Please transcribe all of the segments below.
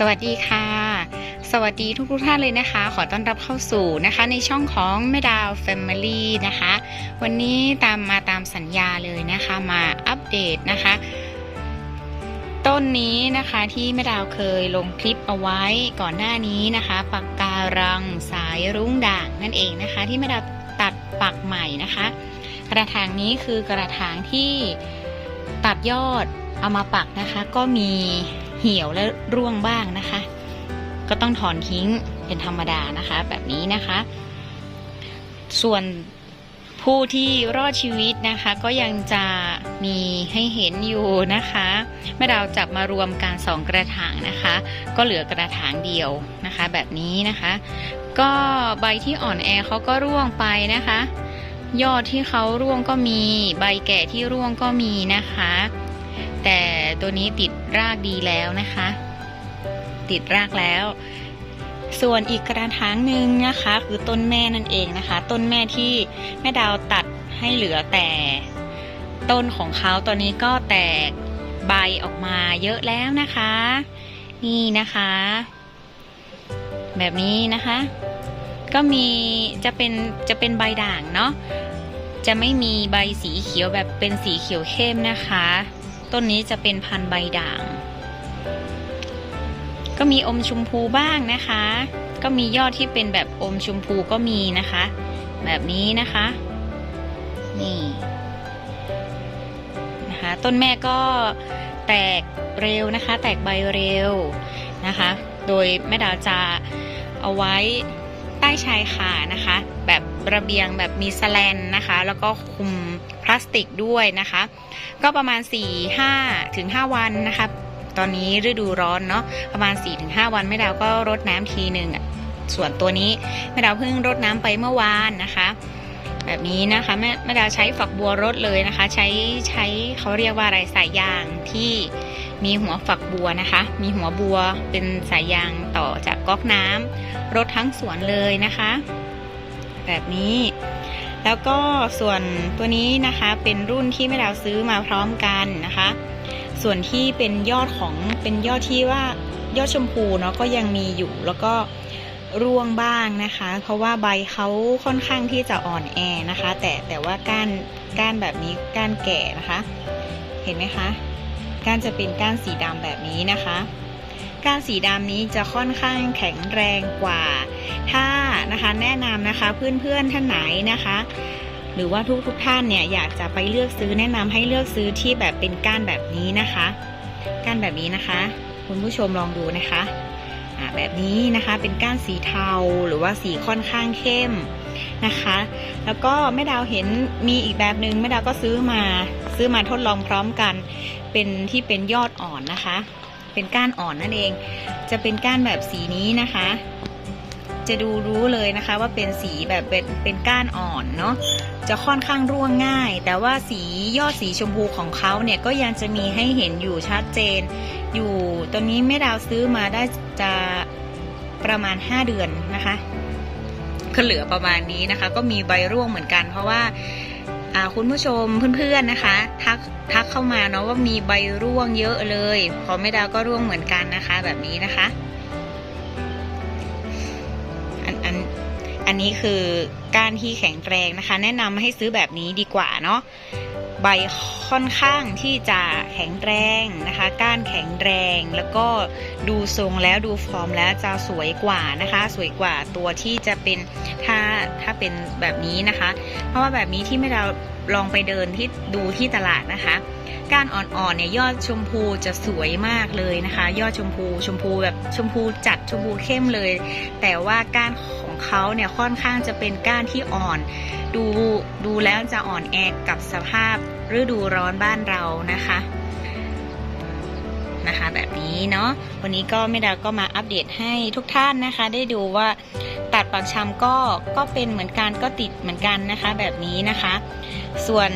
สวัสดีค่ะ สวัสดีทุกทุกท่านเลยนะคะ ขอต้อนรับเข้าสู่นะคะ ในช่องของแม่ดาว Family นะคะ วันนี้ตามมาตามสัญญาเลยนะคะมาอัปเดตนะคะ ต้นนี้นะคะที่แม่ดาวเคยลงคลิปเอาไว้ก่อนหน้านี้นะคะปากการังสายรุ้งด่างนั่นเองนะคะ ที่แม่ดาวตัดปักใหม่นะคะ กระถางนี้คือกระถางที่ตัดยอดเอามาปักนะคะก็มี หี่ยวและร่วงบ้างนะคะ ก็ต้องถอนทิ้งเป็นธรรมดานะคะ แบบนี้นะคะ ส่วนผู้ที่รอดชีวิตนะคะ ก็ยังจะมีให้เห็นอยู่นะคะแม่ดาวจับมารวมกันสองกระถางนะคะ ก็เหลือกระถางเดียวนะคะ แบบนี้นะคะ ก็ใบที่อ่อนแอเขาก็ร่วงไปนะคะ ยอดที่เขาร่วงก็มี ใบแก่ที่ร่วงก็มีนะคะ แต่ตัวนี้ติดรากดีแล้วนะคะ ติดรากแล้ว ส่วนอีกกระถางหนึ่งนะคะ คือต้นแม่นั่นเองนะคะ ต้นแม่ที่แม่ดาวตัดให้เหลือแต่ ต้นของเขาตอนนี้ก็แตกใบออกมาเยอะแล้วนะคะ นี่นะคะ แบบนี้นะคะ ก็มีจะเป็นจะเป็นใบด่างเนาะจะไม่มีใบสีเขียวแบบเป็นสีเขียวเข้มนะคะ ต้นนี้จะเป็นพันธุ์ใบด่าง ก็มีอมชมพูบ้างนะคะ ก็มียอดที่เป็นแบบอมชมพูก็มีนะคะ แบบนี้นะคะ นี่นะคะ ต้นแม่ก็แตกเร็วนะคะ แตกใบเร็วนะคะ โดยแม่ดาวจะเอาไว้ใต้ชายคานะคะ แบบ ระเบียงแบบมีสแลนนะคะ แล้วก็คุมพลาสติกด้วยนะคะ ก็ประมาณ 4 5ถึง5วันนะคะ ตอนนี้ฤดูร้อนเนาะประมาณ 4-5 วันแม่ดาวก็รดน้ำทีหนึ่งส่วนตัวนี้แม่ดาวเพิ่งรดน้ำไปเมื่อวานนะคะแบบนี้นะคะแม่แม่ดาวใช้ฝักบัวรดเลยนะคะ ใช้ใช้เขาเรียกว่าอะไรสายยางที่มีหัวฝักบัวนะคะ มีหัวบัวเป็นสายยางต่อจากก๊อกน้ำรดทั้งสวนเลยนะคะ แบบนี้ แล้วก็ส่วนตัวนี้นะคะเป็นรุ่นที่แม่ดาวซื้อมาพร้อมกันนะคะ ส่วนที่เป็นยอดของเป็นยอดที่ว่ายอดชมพูเนาะก็ยังมีอยู่แล้วก็ร่วงบ้างนะคะ เพราะว่าใบเขาค่อนข้างที่จะอ่อนแอนะคะ แต่แต่ว่าก้านก้านแบบนี้ก้านแก่นะคะ เห็นไหมคะก้านจะเป็นก้านสีดำแบบนี้นะคะ ก้านสีดำนี้จะค่อนข้างแข็งแรงกว่า ถ้านะคะแนะนำนะคะเพื่อนๆท่านไหนนะคะ หรือว่าทุกทุกๆท่านเนี่ยอยากจะไปเลือกซื้อแนะนำให้เลือกซื้อที่แบบเป็นก้านแบบนี้นะคะ ก้านแบบนี้นะคะ คุณผู้ชมลองดูนะคะแบบนี้นะคะเป็นก้านสีเทาหรือว่าสีค่อนข้างเข้มนะคะ แล้วก็แม่ดาวเห็นมีอีกแบบหนึ่งแม่ดาวก็ซื้อมาซื้อมาทดลองพร้อมกัน เป็นที่เป็นยอดอ่อนนะคะ เป็นก้านอ่อนนั่นเอง จะเป็นก้านแบบสีนี้นะคะ จะดูรู้เลยนะคะว่าเป็นสีแบบเป็นเป็นก้านอ่อนเนาะจะค่อนข้างร่วงง่าย แต่ว่าสียอดสีชมพูของเขาเนี่ยก็ยังจะมีให้เห็นอยู่ชัดเจน อยู่ตัวนี้แม่ดาวซื้อมาได้จะประมาณ 5 เดือนนะคะก็เหลือประมาณนี้นะคะ ก็มีใบร่วงเหมือนกัน เพราะว่า คุณผู้ชมเพื่อนๆนะคะ ทักทักเข้ามาเนาะว่ามีใบร่วงเยอะเลย พอไม่ดาวก็ร่วงเหมือนกันนะคะ แบบนี้นะคะ นนี้คือก้านที่แข็งแรงนะคะ แนะนำให้ซื้อแบบนี้ดีกว่าเนาะใบค่อนข้างที่จะแข็งแรงนะคะ ก้านแข็งแรงแล้วก็ดูทรงแล้วดูฟอร์มแล้วจะสวยกว่านะคะ สวยกว่าตัวที่จะเป็นถ้าถ้าเป็นแบบนี้นะคะ เพราะว่าแบบนี้ที่ไม่เราลองไปเดินที่ดูที่ตลาดนะคะ ก้านอ่อนๆเนี่ยยอดชมพูจะสวยมากเลยนะคะ ยอดชมพูชมพูแบบชมพูจัดชมพูเข้มเลย แต่ว่าก้าน ของเขาเนี่ยค่อนข้างจะเป็นก้านที่อ่อน ดูดูแล้วจะอ่อนแอกับสภาพฤดูร้อนบ้านเรานะคะนะคะแบบนี้เนาะวันนี้ก็ไม่ดาก็มาอัปเดตให้ทุกท่านนะคะ ได้ดูว่าตัดปักชำก็ก็เป็นเหมือนกันก็ติดเหมือนกันนะคะ แบบนี้นะคะ ส่วน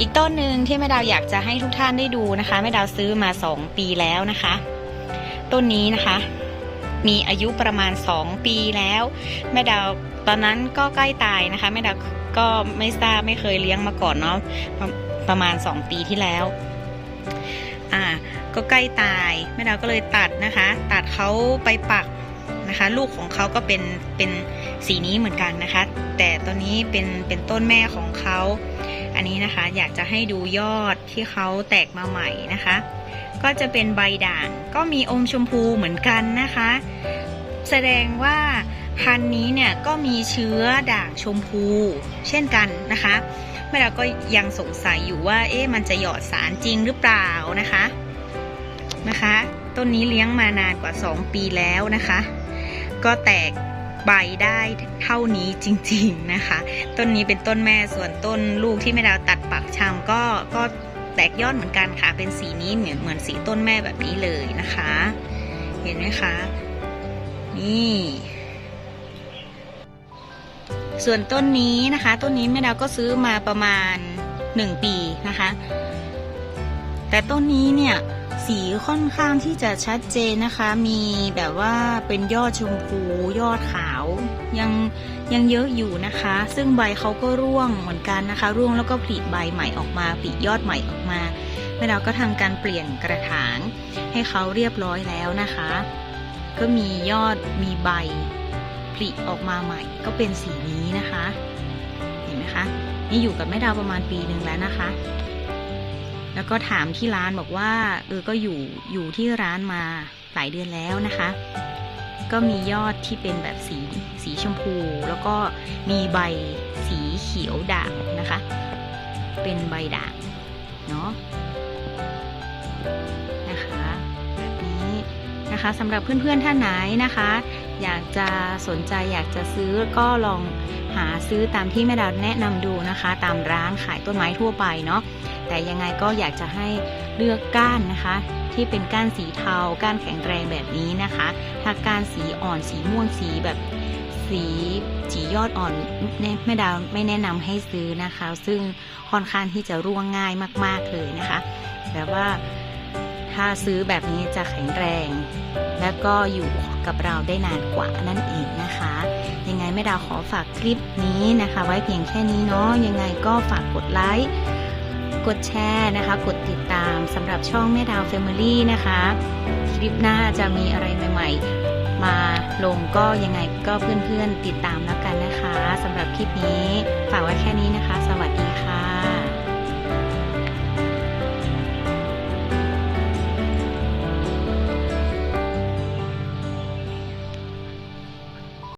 อีกต้นหนึ่งที่แม่ดาวอยากจะให้ทุกท่านได้ดูนะคะแม่ดาวซื้อมา 2 ปีแล้วนะคะ ต้นนี้นะคะ มีอายุประมาณ 2 ปีแล้ว แม่ดาวตอนนั้นก็ใกล้ตายนะคะ แม่ดาวก็ไม่ทราบไม่เคยเลี้ยงมาก่อนเนาะประประมาณ 2 ปีที่แล้ว อ่า ก็ใกล้ตาย แม่ดาวก็เลยตัดนะคะ ตัดเขาไปปักนะคะ ลูกของเขาก็เป็นเป็นสีนี้เหมือนกันนะคะ แต่ตัวนี้เป็นเป็นต้นแม่ของเขาอันนี้นะคะอยากจะให้ดูยอดที่เขาแตกมาใหม่นะคะ ก็จะเป็นใบด่างก็มีอมชมพูเหมือนกันนะคะ แสดงว่าพันธุ์นี้เนี่ยก็มีเชื้อด่างชมพู เช่นกันนะคะแม่เราก็ยังสงสัยอยู่ว่า เอ๊ะมันจะหยอดสารจริงหรือเปล่านะคะนะคะ ต้นนี้เลี้ยงมานานกว่า 2 ปีแล้วนะคะ ก็แตกใบได้เท่านี้จริง ๆนะคะ ต้นนี้เป็นต้นแม่ส่วนต้นลูกที่แม่ดาวตัดปักชำก็ก็ แตกยอดเหมือนกันค่ะ เป็นสีนี้เหมือนเหมือนสีต้นแม่แบบนี้เลยนะคะ เห็นไหมคะ นี่ ส่วนต้นนี้นะคะ ต้นนี้แม่ดาวก็ซื้อมาประมาณ 1 ปีนะคะ แต่ต้นนี้เนี่ย สีค่อนข้างที่จะชัดเจนนะคะ มีแบบว่าเป็นยอดชมพูยอดขาว ยังยังเยอะอยู่นะคะ ซึ่งใบเขาก็ร่วงเหมือนกันนะคะ ร่วงแล้วก็ผลิใบใหม่ออกมาผลิยอดใหม่ออกมาแม่ดาวก็ทำการเปลี่ยนกระถางให้เขาเรียบร้อยแล้วนะคะ ก็มียอดมีใบผลิออกมาใหม่ ก็เป็นสีนี้นะคะ เห็นไหมคะ นี่อยู่กับแม่ดาวประมาณปีหนึ่งแล้วนะคะ แล้วก็ถามที่ร้านบอกว่า เออก็อยู่อยู่ที่ร้านมาหลายเดือนแล้วนะคะ ก็มียอดที่เป็นแบบสีสีชมพู แล้วก็มีใบสีเขียวด่างนะคะ เป็นใบด่างเนาะนะคะแบบนี้นะคะสำหรับเพื่อนๆท่านไหนนะคะ อยากจะสนใจอยากจะซื้อก็ลอง หาซื้อตามที่แม่ดาวแนะนำดูนะคะ ตามร้านขายต้นไม้ทั่วไปเนาะแต่ยังไงก็อยากจะให้เลือกก้านนะคะ ที่เป็นก้านสีเทา ก้านแข็งแรงแบบนี้นะคะ ถ้าก้านสีอ่อนสีม่วงสีแบบสีสียอดอ่อนแม่ดาวไม่แนะนำให้ซื้อนะคะ ซึ่งค่อนข้างที่จะร่วงง่ายมาก ๆเลยนะคะ แบบว่าถ้าซื้อแบบนี้จะแข็งแรง แล้วก็อยู่กับเราได้นานกว่านั่นเองนะคะ ยังไงแม่ดาวขอฝากคลิปนี้นะคะ ไว้เพียงแค่นี้เนาะยังไงก็ฝากกดไลค์กดแชร์นะคะ กดติดตามสำหรับช่องแม่ดาว Family นะคะ คลิปหน้าจะมีอะไรใหม่ ๆ มาลงก็ยังไงก็เพื่อนๆติดตามแล้วกันนะคะสำหรับคลิปนี้ ฝากไว้แค่นี้นะคะ สวัสดีค่ะ